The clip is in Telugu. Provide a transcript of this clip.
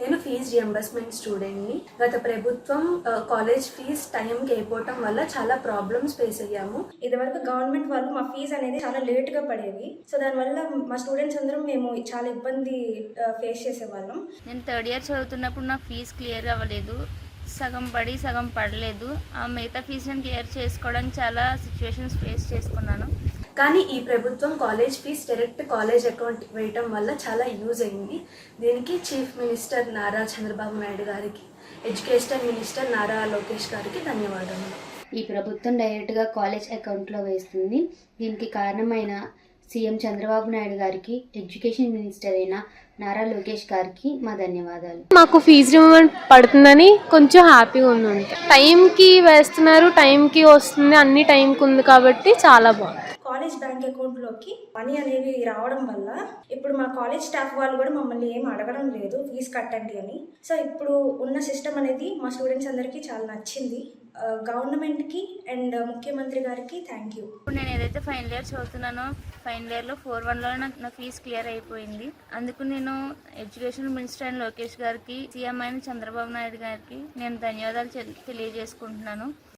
నేను ఫీజు రియంబర్స్మెంట్ స్టూడెంట్ని గత ప్రభుత్వం కాలేజ్ ఫీజ్ టైంకి అయిపోవటం వల్ల చాలా ప్రాబ్లమ్స్ ఫేస్ అయ్యాము. ఇదివరకు గవర్నమెంట్ వాళ్ళు మా ఫీజు అనేది చాలా లేట్గా పడేది సో దానివల్ల మా స్టూడెంట్స్ అందరం మేము చాలా ఇబ్బంది ఫేస్ చేసేవాళ్ళం. నేను థర్డ్ ఇయర్ చదువుతున్నప్పుడు నా ఫీజు క్లియర్ అవ్వలేదు. సగం పడి సగం పడలేదు. ఆ మిగతా ఫీజు నేను క్లియర్ చేసుకోవడానికి చాలా సిచ్యువేషన్స్ ఫేస్ చేసుకున్నాను. కానీ ఈ ప్రభుత్వం college fees direct college account వేయటం వల్ల చాలా యూజ్ అయింది. దీనికి చీఫ్ మినిస్టర్ నారా చంద్రబాబు నాయుడు గారికి ఎడ్యుకేషన్ మినిస్టర్ నారా లోకేష్ గారికి ధన్యవాదాలు ఈ ప్రభుత్వం డైరెక్ట్గా కాలేజ్ అకౌంట్లో వేస్తుంది. దీనికి కారణమైన సీఎం చంద్రబాబు నాయుడు గారికి ఎడ్యుకేషన్ మినిస్టర్ అయిన నారా లోకేష్ గారికి మా ధన్యవాదాలు. మాకు ఫీజు రిమూవ్మెంట్ పడుతుందని కొంచెం హ్యాపీగా ఉంది టైంకి వేస్తున్నారు టైంకి వస్తుంది అన్ని టైంకి ఉంది కాబట్టి చాలా బాగుంది. కాలేజ్ బ్యాంక్ అకౌంట్లోకి మనీ అనేవి రావడం వల్ల ఇప్పుడు మా కాలేజ్ స్టాఫ్ వాళ్ళు కూడా మమ్మల్ని ఏం అడగడం లేదు ఫీజు కట్టండి అని. సో ఇప్పుడు ఉన్న సిస్టమ్ అనేది మా స్టూడెంట్స్ అందరికీ చాలా నచ్చింది. గవర్నమెంట్కి అండ్ ముఖ్యమంత్రి గారికి థ్యాంక్ యూ. ఇప్పుడు నేను ఏదైతే ఫైనల్ ఇయర్ చదువుతున్నానో ఫైనల్ ఇయర్లో ఫోర్ వన్లో నాకు నా ఫీజు క్లియర్ అయిపోయింది. అందుకు నేను నేను ఎడ్యుకేషన్ మినిస్టర్ అయిన లోకేష్ గారికి సీఎం అయిన చంద్రబాబు నాయుడు గారికి నేను ధన్యవాదాలు తెలియజేసుకుంటున్నాను.